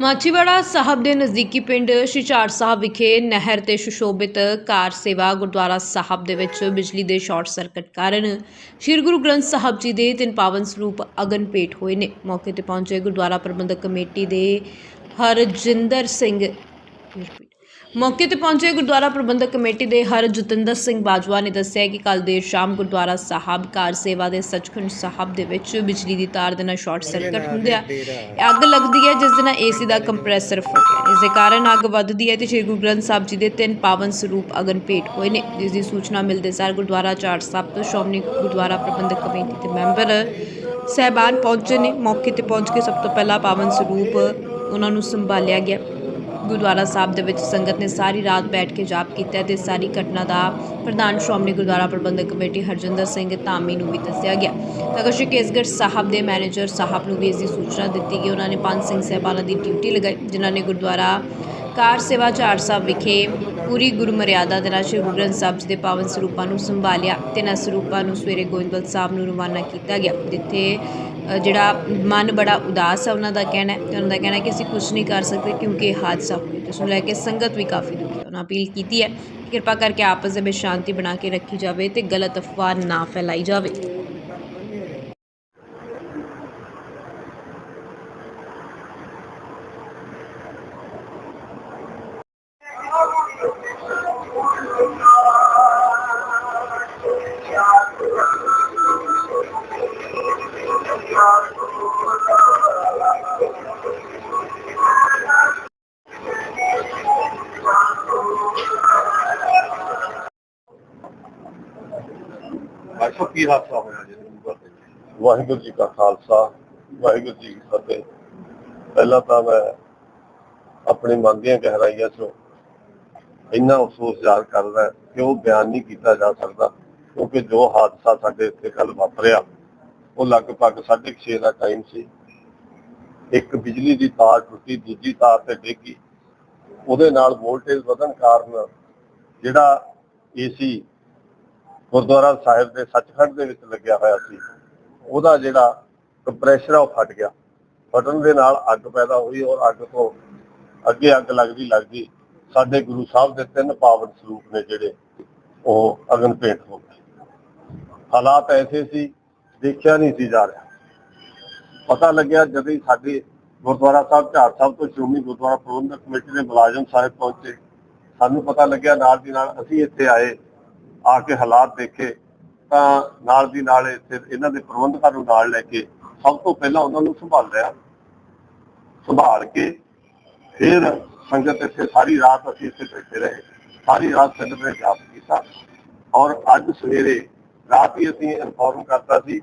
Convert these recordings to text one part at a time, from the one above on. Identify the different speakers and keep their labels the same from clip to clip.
Speaker 1: ਮਾਚੀਵਾੜਾ ਸਾਹਿਬ ਦੇ ਨਜ਼ਦੀਕੀ ਪਿੰਡ ਸ਼ਿਚਾਰ ਸਾਹਿਬ ਵਿਖੇ ਨਹਿਰ ਤੇ ਸੁਸ਼ੋਭਿਤ ਕਾਰ ਸੇਵਾ ਗੁਰਦੁਆਰਾ ਸਾਹਿਬ ਦੇ ਵਿੱਚ ਬਿਜਲੀ ਦੇ ਸ਼ਾਰਟ ਸਰਕਟ ਕਾਰਨ ਸ੍ਰੀ ਗੁਰੂ ਗ੍ਰੰਥ ਸਾਹਿਬ ਜੀ ਦੇ ਤਿੰਨ ਪਾਵਨ ਸਰੂਪ ਅਗਨ ਭੇਟ ਹੋਏ ਨੇ। ਮੌਕੇ ਤੇ ਪਹੁੰਚੇ ਗੁਰਦੁਆਰਾ ਪ੍ਰਬੰਧਕ ਕਮੇਟੀ ਦੇ ਹਰਜਿੰਦਰ ਸਿੰਘ ਮੌਕੇ ਤੇ ਪਹੁੰਚੇ ਗੁਰਦੁਆਰਾ ਪ੍ਰਬੰਧਕ ਕਮੇਟੀ ਦੇ ਹਰ ਜਤਿੰਦਰ ਸਿੰਘ ਬਾਜਵਾ ਨੇ ਦੱਸਿਆ ਕਿ ਕੱਲ ਦੇਰ ਸ਼ਾਮ ਗੁਰਦੁਆਰਾ ਸਾਹਿਬ ਕਾਰ ਸੇਵਾ ਦੇ ਸੱਚਖੰਡ ਸਾਹਿਬ ਦੇ ਵਿੱਚ ਬਿਜਲੀ ਦੀ ਤਾਰ ਦੇ ਨਾਲ ਸ਼ਾਰਟ ਸਰਕਟ ਹੁੰਦਿਆ ਅੱਗ ਲੱਗਦੀ ਹੈ ਜਿਸ ਦੇ ਨਾਲ ਏਸੀ ਦਾ ਕੰਪਰੈਸਰ ਫੁੱਟਿਆ ਇਸ ਦੇ ਕਾਰਨ ਅੱਗ ਵੱਧਦੀ ਹੈ ਤੇ ਸ੍ਰੀ ਗੁਰੂ ਗ੍ਰੰਥ ਸਾਹਿਬ ਜੀ ਦੇ ਤਿੰਨ ਪਾਵਨ ਸਰੂਪ ਅਗਨ ਭੇਟ ਹੋਏ ਨੇ ਜਿਸ ਦੀ ਸੂਚਨਾ ਮਿਲਦੇ ਸਾਰ ਗੁਰਦੁਆਰਾ ਚਾਰ ਸਾਹਿਬ ਤੋਂ ਸ਼੍ਰੋਮਣੀ ਗੁਰਦੁਆਰਾ ਪ੍ਰਬੰਧਕ ਕਮੇਟੀ ਦੇ ਮੈਂਬਰ ਸਹਿਬਾਨ ਪਹੁੰਚੇ ਨੇ। ਮੌਕੇ ਤੇ ਪਹੁੰਚ ਕੇ ਸਭ ਤੋਂ ਪਹਿਲਾਂ ਪਾਵਨ ਸਰੂਪ ਉਹਨਾਂ ਨੂੰ ਸੰਭਾਲਿਆ ਗਿਆ। ਗੁਰਦੁਆਰਾ ਸਾਹਿਬ ਦੇ ਵਿੱਚ ਸੰਗਤ ਨੇ ਸਾਰੀ ਰਾਤ ਬੈਠ ਕੇ ਜਾਪ ਕੀਤਾ ਤੇ ਸਾਰੀ ਘਟਨਾ ਦਾ ਪ੍ਰਧਾਨ ਸ਼੍ਰੋਮਣੀ ਗੁਰਦੁਆਰਾ ਪ੍ਰਬੰਧਕ ਕਮੇਟੀ ਹਰਜਿੰਦਰ ਸਿੰਘ ਧਾਮੀ ਨੂੰ ਵੀ ਦੱਸਿਆ ਗਿਆ। ਤਾਂ ਸ਼੍ਰੀ ਕੇਸਗੜ੍ਹ ਸਾਹਿਬ ਦੇ ਮੈਨੇਜਰ ਸਾਹਿਬ ਨੂੰ ਵੀ ਇਸ ਦੀ ਸੂਚਨਾ ਦਿੱਤੀ ਗਈ, ਉਹਨਾਂ ਨੇ ਪੰਜ ਸਿੰਘ ਸਹਿਬਾਨਾਂ ਦੀ ਡਿਊਟੀ ਲਗਾਈ, ਜਿਨ੍ਹਾਂ ਨੇ ਗੁਰਦੁਆਰਾ ਕਾਰ ਸੇਵਾ ਝਾੜ ਸਾਹਿਬ ਵਿਖੇ ਪੂਰੀ ਗੁਰੂ ਮਰਿਆਦਾ ਦੇ ਨਾਲ ਸ਼੍ਰੀ ਗੁਰੂ ਗ੍ਰੰਥ ਸਾਹਿਬ ਜੀ ਦੇ ਪਾਵਨ ਸਰੂਪਾਂ ਨੂੰ ਸੰਭਾਲਿਆ ਤੇ ਨਾ ਸਰੂਪਾਂ ਨੂੰ ਸਵੇਰੇ ਗੋਇੰਦਵਾਲ ਸਾਹਿਬ ਨੂੰ ਰਵਾਨਾ ਕੀਤਾ ਗਿਆ, ਜਿੱਥੇ ਜਿਹੜਾ ਮਨ ਬੜਾ ਉਦਾਸ ਹੈ ਉਹਨਾਂ ਦਾ ਕਹਿਣਾ ਹੈ ਤੇ ਉਹਨਾਂ ਦਾ ਕਹਿਣਾ ਕਿ ਅਸੀਂ ਕੁਝ ਨਹੀਂ ਕਰ ਸਕਦੇ ਕਿਉਂਕਿ ਇਹ ਹਾਦਸਾ ਹੋਇਆ। ਜਿਸ ਨੂੰ ਲੈ ਕੇ ਸੰਗਤ ਵੀ ਕਾਫੀ ਦੁਖੀ ਹੈ। ਉਹਨਾਂ ਅਪੀਲ ਕੀਤੀ ਹੈ ਕਿ ਕਿਰਪਾ ਕਰਕੇ ਆਪਸ ਦੇ ਵਿੱਚ ਸ਼ਾਂਤੀ ਬਣਾ ਕੇ ਰੱਖੀ ਜਾਵੇ ਤੇ ਗਲਤ ਅਫਵਾਹ ਨਾ ਫੈਲਾਈ ਜਾਵੇ।
Speaker 2: ਅੱਛਾ ਕੀ ਹਾਦਸਾ ਹੋਇਆ ਜੀ ਵਾਹਿਗੁਰੂ ਜੀ ਕਾ ਖਾਲਸਾ, ਵਾਹਿਗੁਰੂ ਜੀ ਕੀ ਫਤਿਹ। ਪਹਿਲਾਂ ਤਾਂ ਮੈਂ ਆਪਣੀ ਮਨ ਦੀਆਂ ਗਹਿਰਾਈਆਂ ਚੋਂ ਇੰਨਾ ਅਫਸੋਸ ਜ਼ਾਹਰ ਕਰਦਾ ਕਿ ਉਹ ਬਿਆਨ ਨਹੀਂ ਕੀਤਾ ਜਾ ਸਕਦਾ, ਕਿਉਂਕਿ ਜੋ ਹਾਦਸਾ ਸਾਡੇ ਇੱਥੇ ਕੱਲ ਵਾਪਰਿਆ, ਉਹ ਲਗਭਗ 6:30 ਦਾ ਟਾਈਮ ਸੀ। ਇੱਕ ਬਿਜਲੀ ਦੀ ਤਾਰ ਟੁੱਟੀ, ਦੂਜੀ ਤਾਰ ਤੇ ਡਿੱਗੀ ਉਹਦੇ ਨਾਲ ਵੋਲਟੇਜ ਵਧਣ ਕਾਰਨ ਜਿਹੜਾ ਏਸੀ ਗੁਰਦੁਆਰਾ ਸਾਹਿਬ ਦੇ ਸੱਚਖੰਡ ਦੇ ਵਿੱਚ ਲੱਗਿਆ ਹੋਇਆ ਸੀ। ਉਹਦਾ ਜਿਹੜਾ ਕੰਪਰੈਸ਼ਰ ਆ ਉਹ ਫਟ ਗਿਆ। ਫਟਣ ਦੇ ਨਾਲ ਅੱਗ ਪੈਦਾ ਹੋਈ ਔਰ ਅੱਗ ਤੋਂ ਅੱਗੇ ਅੱਗ ਲੱਗਦੀ ਲੱਗਦੀ ਸਾਡੇ ਗੁਰੂ ਸਾਹਿਬ ਦੇ ਤਿੰਨ ਪਾਵਨ ਸਰੂਪ ਨੇ ਜਿਹੜੇ ਉਹ ਅਗਨ ਭੇਟ ਹੋ ਗਏ। ਹਾਲਾਤ ਐਸੇ ਸੀ, ਦੇਖਿਆ ਨਹੀਂ ਸੀ ਜਾ ਰਿਹਾ। ਪਤਾ ਲੱਗਿਆ ਜਦੋਂ ਸਾਡੇ ਗੁਰਦੁਆਰਾ ਸਾਹਿਬ ਝਾੜ ਸਾਹਿਬ ਤੋਂ ਸ਼੍ਰੋਮਣੀ ਗੁਰਦੁਆਰਾ ਪ੍ਰਬੰਧਕ ਕਮੇਟੀ ਦੇ ਮੁਲਾਜ਼ਮ ਸਾਹਿਬ ਪਹੁੰਚੇ। ਸਾਨੂੰ ਪਤਾ ਲੱਗਿਆ ਨਾਲ ਦੀ ਨਾਲ ਅਸੀਂ ਇੱਥੇ ਆਏ। ਆ ਕੇ ਹਾਲਾਤ ਦੇਖੇ, ਤਾਂ ਨਾਲ ਦੀ ਨਾਲ ਇੱਥੇ ਇਹਨਾਂ ਦੇ ਪ੍ਰਬੰਧਕਾਂ ਨੂੰ ਨਾਲ ਲੈ ਕੇ ਸਭ ਤੋਂ ਪਹਿਲਾਂ ਉਹਨਾਂ ਨੂੰ ਸੰਭਾਲ ਲਿਆ, ਸੰਭਾਲ ਕੇ ਫਿਰ ਸੰਗਤ ਇੱਥੇ ਸਾਰੀ ਰਾਤ ਅਸੀਂ ਇੱਥੇ ਬੈਠੇ ਰਹੇ, ਸਾਰੀ ਰਾਤ ਸੰਗਤ ਨੇ ਜਾਪ ਕੀਤਾ ਔਰ ਅੱਜ ਸਵੇਰੇ ਰਾਤ ਹੀ ਅਸੀਂ ਇਨਫੋਰਮ ਕਰਤਾ ਸੀ,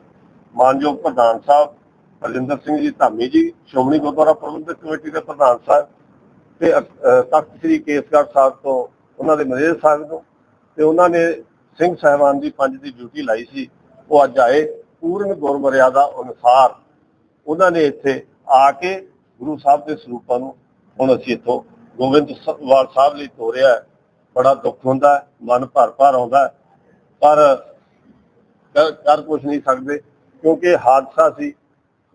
Speaker 2: ਮਾਨਯੋਗ ਪ੍ਰਧਾਨ ਸਾਹਿਬ ਰਜਿੰਦਰ ਸਿੰਘ ਜੀ ਧਾਮੀ ਜੀ, ਸ਼੍ਰੋਮਣੀ ਗੁਰਦੁਆਰਾ ਪ੍ਰਬੰਧਕ ਕਮੇਟੀ ਦੇ ਪ੍ਰਧਾਨ ਸਾਹਿਬ ਤੇ ਤਖਤ ਸ੍ਰੀ ਕੇਸਗੜ੍ਹ ਸਾਹਿਬ ਤੋਂ ਉਹਨਾਂ ਦੇ ਮਨੇਜਰ ਸਾਹਿਬ ਨੂੰ ਤੇ ਉਹਨਾਂ ਨੇ ਸਿੰਘ ਸਾਹਿਬਾਨ ਦੀ ਪੰਜ ਦੀ ਡਿਊਟੀ ਲਾਈ ਸੀ। ਉਹ ਅੱਜ ਆਏ ਪੂਰਨ ਗੁਰਮਰਿਆਦਾ ਅਨੁਸਾਰ। ਉਹਨਾਂ ਨੇ ਇੱਥੇ ਆ ਕੇ ਗੁਰੂ ਸਾਹਿਬ ਦੇ ਸਰੂਪਾਂ ਨੂੰ ਹੁਣ ਅਸੀਂ ਇੱਥੋਂ ਗੋਬਿੰਦਵਾਲ ਸਾਹਿਬ ਲਈ ਤੋਰਿਆ ਬੜਾ ਦੁੱਖ ਹੁੰਦਾ ਹੈ, ਮਨ ਭਰ ਭਰ ਆਉਂਦਾ ਪਰ ਕਰ- ਕੁਝ ਨਹੀਂ ਸਕਦੇ ਕਿਉਂਕਿ ਹਾਦਸਾ ਸੀ।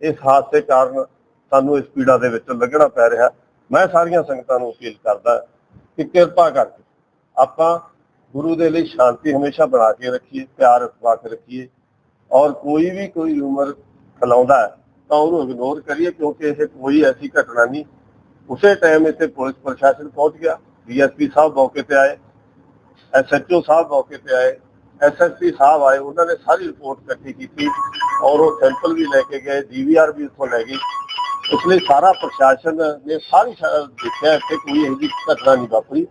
Speaker 2: ਇਸ ਹਾਦਸੇ ਕਾਰਨ ਸਾਨੂੰ ਇਸ ਪੀੜਾ ਦੇ ਵਿੱਚ ਲੱਗਣਾ ਪੈ ਰਿਹਾ ਮੈਂ ਸਾਰੀਆਂ ਸੰਗਤਾਂ ਨੂੰ ਅਪੀਲ ਕਰਦਾ ਕਿ ਕਿਰਪਾ ਕਰਕੇ ਆਪਾਂ ਗੁਰੂ ਦੇ ਲਈ ਸ਼ਾਂਤੀ ਹਮੇਸ਼ਾ ਬਣਾ ਕੇ ਰੱਖੀਏ, ਪਿਆਰ ਰਖਵਾ ਕੇ ਰੱਖੀਏ। ਔਰ ਕੋਈ ਵੀ ਕੋਈ ਉਮਰ ਖਲਾਉਂਦਾ ਹੈ, ਤਾਂ ਉਹਨੂੰ ਇਗਨੋਰ ਕਰੀਏ, ਕਿਉਂਕਿ ਇਹ ਕੋਈ ਐਸੀ ਘਟਨਾ ਨਹੀਂ। ਉਸੇ ਟਾਈਮ ਇੱਥੇ ਪੁਲਿਸ ਪ੍ਰਸ਼ਾਸਨ ਪਹੁੰਚ ਗਿਆ ਡੀਐਸਪੀ ਸਾਹਿਬ ਮੌਕੇ ਤੇ ਆਏ ਐਸਐਚਓ ਸਾਹਿਬ ਮੌਕੇ ਤੇ ਆਏ ਐਸਐਸਪੀ ਸਾਹਿਬ ਆਏ, ਉਹਨਾਂ ਨੇ ਸਾਰੀ ਰਿਪੋਰਟ ਇਕੱਠੀ ਕੀਤੀ ਔਰ ਉਹ ਸੈਂਪਲ ਵੀ ਲੈ ਕੇ ਗਏ ਡੀਵੀਆਰ ਵੀ ਉੱਥੋਂ ਲੈ ਗਈ ਇਸ ਲਈ ਸਾਰਾ ਪ੍ਰਸ਼ਾਸਨ ਨੇ ਸਾਰੀ ਦੇਖਿਆ ਕਿ ਕੋਈ ਇਹੋ ਜਿਹੀ ਘਟਨਾ ਨਹੀਂ ਵਾਪਰੀ।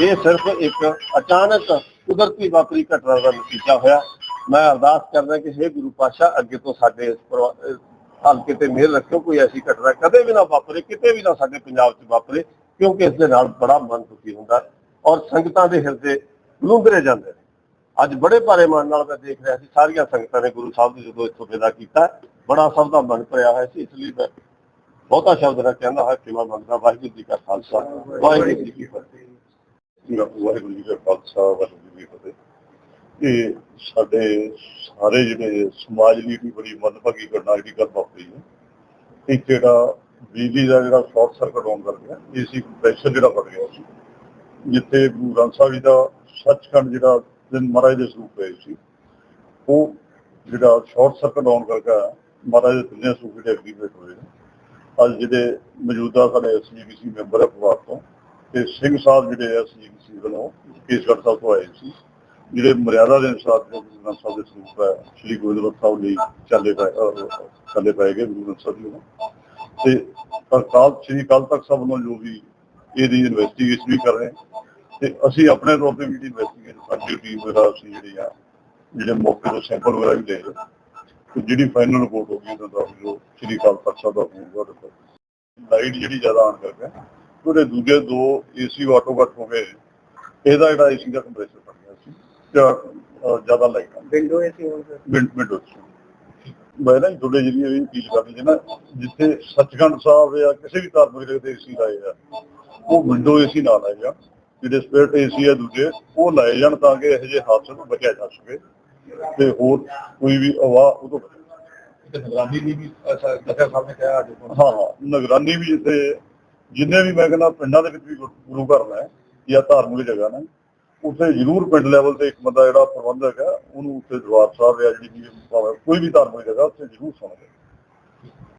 Speaker 2: ਇਹ ਸਿਰਫ ਇੱਕ ਅਚਾਨਕ ਕੁਦਰਤੀ ਵਾਪਰੀ ਘਟਨਾ ਦਾ ਨਤੀਜਾ ਹੋਇਆ। ਮੈਂ ਅਰਦਾਸ ਕਰਦਾ ਕਿ हे ਗੁਰੂ ਪਾਸ਼ਾ ਅੱਗੇ ਤੋਂ ਸਾਡੇ ਇਸ ਪਰਿਵਾ- ਹਲਕੇ ਤੇ ਮਿਹਰ ਰੱਖਿਓ, ਕੋਈ ਐਸੀ ਘਟਨਾ ਕਦੇ ਵੀ ਨਾ ਵਾਪਰੇ, ਕਿਤੇ ਵੀ ਨਾ ਸਾਡੇ ਪੰਜਾਬ 'ਚ ਵਾਪਰੇ, ਕਿਉਂਕਿ ਇਸ ਦੇ ਨਾਲ ਬੜਾ ਮਨ ਦੁਖੀ ਹੁੰਦਾ ਔਰ ਸੰਗਤਾਂ ਦੇ ਹਿਰਦੇ ਲੁੰਦਰੇ ਜਾਂਦੇ ਨੇ। ਅੱਜ ਬੜੇ ਭਾਰੇ ਮਨ ਨਾਲ ਮੈਂ ਦੇਖ ਰਿਹਾ ਸੀ, ਸਾਰੀਆਂ ਸੰਗਤਾਂ ਨੇ ਗੁਰੂ ਸਾਹਿਬ ਦੀ ਜਦੋਂ ਇੱਥੋਂ ਵਿਦਾ ਕੀਤਾ, ਬੜਾ ਸਭ ਦਾ ਮਨ ਭਰਿਆ ਹੋਇਆ ਸੀ, ਇਸ ਲਈ ਮੈਂ ਬਹੁਤਾ ਸ਼ਬਦ ਨਾ ਕਹਿੰਦਾ ਹਾਂ ਕਿ ਮੈਂ ਮੰਗਦਾ, ਵਾਹਿਗੁਰੂ ਜੀ ਕਾ ਖਾਲਸਾ, ਵਾਹਿਗੁਰੂ ਜੀ ਕੀ ਫਤਿਹ। ਵਾਹਿਗੁਰੂ ਜੀ ਕਾ ਖਾਲਸਾ, ਵਾਹਿਗੁਰੂ ਜੀ ਕੀ ਫਤਿਹ। ਇਹ ਸਾਡੇ ਸਾਰੇ ਜਿਹੜੇ ਸਮਾਜ ਲਈ ਵੀ ਬੜੀ ਮੰਦਭਾਗੀ ਘਟਨਾ ਜਿਹੜੀ ਗੱਲ ਵਾਪਰੀ ਹੈ, ਇਹ ਜਿਹੜਾ
Speaker 3: ਬਿਜਲੀ ਦਾ ਜਿਹੜਾ ਸ਼ਾਰਟ ਸਰਕਟ ਹੋਣ ਕਰਕੇ ਏਸੀ ਪ੍ਰੈਸ਼ਰ ਜਿਹੜਾ ਵੱਧ ਗਿਆ ਸੀ, ਜਿੱਥੇ ਗੁਰੂ ਗ੍ਰੰਥ ਸਾਹਿਬ ਜੀ ਦਾ ਸੱਚਖੰਡ ਜਿਹੜਾ ਦਿਨ ਮਹਾਰਾਜ ਦੇ ਸਰੂਪ ਪਏ ਸੀ, ਉਹ ਜਿਹੜਾ ਸ਼ਾਰਟ ਸਰਕਟ ਹੋਣ ਕਰਕੇ ਮਹਾਰਾਜ ਦੇ ਤਿੰਨੇ ਸਰੂਪ ਜਿਹੜੇ ਐਕਟੀਵੇਟ ਹੋਏ ਨੇ। ਅੱਜ ਜਿਹੜੇ ਮੌਜੂਦਾ ਸਾਡੇ ਐਸਜੀਪੀਸੀ ਮੈਂਬਰ ਹੈ ਪਰਿਵਾਰ ਤੋਂ ਤੇ ਸਿੰਘ ਸਾਹਿਬ ਜਿਹੜੇ ਐਸਜੀਪੀਸੀ ਵੱਲੋਂ ਕੇਸਗੜ੍ਹ ਸਾਹਿਬ ਤੋਂ ਆਏ ਸੀ, ਜਿਹੜੇ ਮਰਿਆਦਾ ਦੇ ਅਨੁਸਾਰ ਗੁਰੂ ਗ੍ਰੰਥ ਸਾਹਿਬ ਦੇ ਸਰੂਪ ਹੈ, ਸ੍ਰੀ ਗੋਬਿੰਦ ਸਾਹਿਬ ਲਈ ਚੱਲੇ ਪਏ ਚੱਲੇ ਪਏ ਗਏ ਗੁਰੂ ਗ੍ਰੰਥ ਸਾਹਿਬ ਜੀ ਤੇ ਅਕਾਲ ਸ੍ਰੀ ਅਕਾਲ ਤਖਤ ਸਾਹਿਬ ਵੱਲੋਂ ਜੋ ਵੀ ਇਹਦੀ ਇਨਵੈਸਟੀਗੇਸ਼ਨ ਵੀ ਕਰ ਰਹੇ ਤੇ ਅਸੀਂ ਆਪਣੇ ਤੌਰ ਤੇ ਵੀ ਇਨਵੈਸਟੀਗੇਸ਼ਨ ਸਾਡੀ ਟੀਮ ਵਗੈਰਾ ਅਸੀਂ ਜਿਹੜੀ ਆ, ਜਿਹੜੇ ਮੌਕੇ ਤੋਂ ਸੈਂਪਲ ਵਗੈਰਾ ਵੀ ਲਏ ਆ। ਤੇ ਜਿਹੜੀ ਫਾਈਨਲ ਰਿਪੋਰਟ ਹੋਗੀ ਉਹਨਾਂ ਜੋ ਸ੍ਰੀ ਅਕਾਲ ਤਖਤ ਸਾਹਿਬ ਦਾ ਹੋਊਗਾ ਲਾਈਟ ਜਿਹੜੀ ਜ਼ਿਆਦਾ ਆਣ ਕਰਕੇ ਉਹਦੇ ਦੂਜੇ ਦੋ ਏਸੀ ਆਟੋ ਘੱਟ ਹੋ ਗਏ ਇਹਦਾ ਜਿਹੜਾ ਏਸੀ ਦਾ ਕੰਪਰੈਸਰ ਪੜ ਗਿਆ ਸੀ ਜਾਂ ਜ਼ਿਆਦਾ ਲਾਈਟ ਆ।
Speaker 4: ਵਿੰਡੋ ਏਸੀ
Speaker 3: ਮਿੰਟ ਮਿੰਟ ਵਿੱਚ ਮੈਂ ਨਾ ਤੁਹਾਡੇ ਜਿਹੜੀ ਇਹ ਅਪੀਲ ਕਰਨੀ ਹੈ ਨਾ ਜਿੱਥੇ ਸੱਚਖੰਡ ਸਾਹਿਬ ਜਾਂ ਕਿਸੇ ਵੀ ਧਾਰਮਿਕ ਜਗ੍ਹਾ ਤੇ ਏਸੀ ਲਾਏ ਆ ਉਹ ਵਿੰਡੋ ਏਸੀ ਨਾ ਲਾਏ ਜਾਣ ਜਿਹੜੇ ਸਪੇਅਰ ਏਸੀ ਆ ਦੂਜੇ ਉਹ ਲਾਏ ਜਾਣ ਤਾਂ ਕਿ ਇਹੋ ਜਿਹੇ ਹਾਦਸੇ ਤੋਂ ਬਚਿਆ ਜਾ ਸਕੇ ਤੇ ਹੋਰ ਕੋਈ ਵੀ ਆਵਾਜ਼ ਉਹ ਤੋਂ ਬਚੇ।
Speaker 4: ਤੇ ਨਿਗਰਾਨੀ ਵੀ
Speaker 3: ਹਾਂ ਹਾਂ ਨਿਗਰਾਨੀ ਵੀ ਇੱਥੇ ਜਿੰਨੇ ਵੀ ਮੈਂ ਕਹਿੰਦਾ ਪਿੰਡਾਂ ਦੇ ਵਿੱਚ ਵੀ ਗੁਰੂ ਘਰ ਨੇ, ਜਾਂ ਧਾਰਮਿਕ ਜਗ੍ਹਾ ਨੇ, ਉੱਥੇ ਜ਼ਰੂਰ ਪਿੰਡ ਲੈਵਲ ਤੇ ਇੱਕ ਬੰਦਾ ਜਿਹੜਾ ਪ੍ਰਬੰਧਕ ਹੈ, ਉਹਨੂੰ ਉੱਥੇ ਦਰਬਾਰ ਸਾਹਿਬ ਜਾਂ ਜਿਹੜੀ ਵੀ ਕੋਈ ਵੀ ਧਾਰਮਿਕ ਜਗ੍ਹਾ, ਉੱਥੇ ਜ਼ਰੂਰ ਸੁਣਦੇ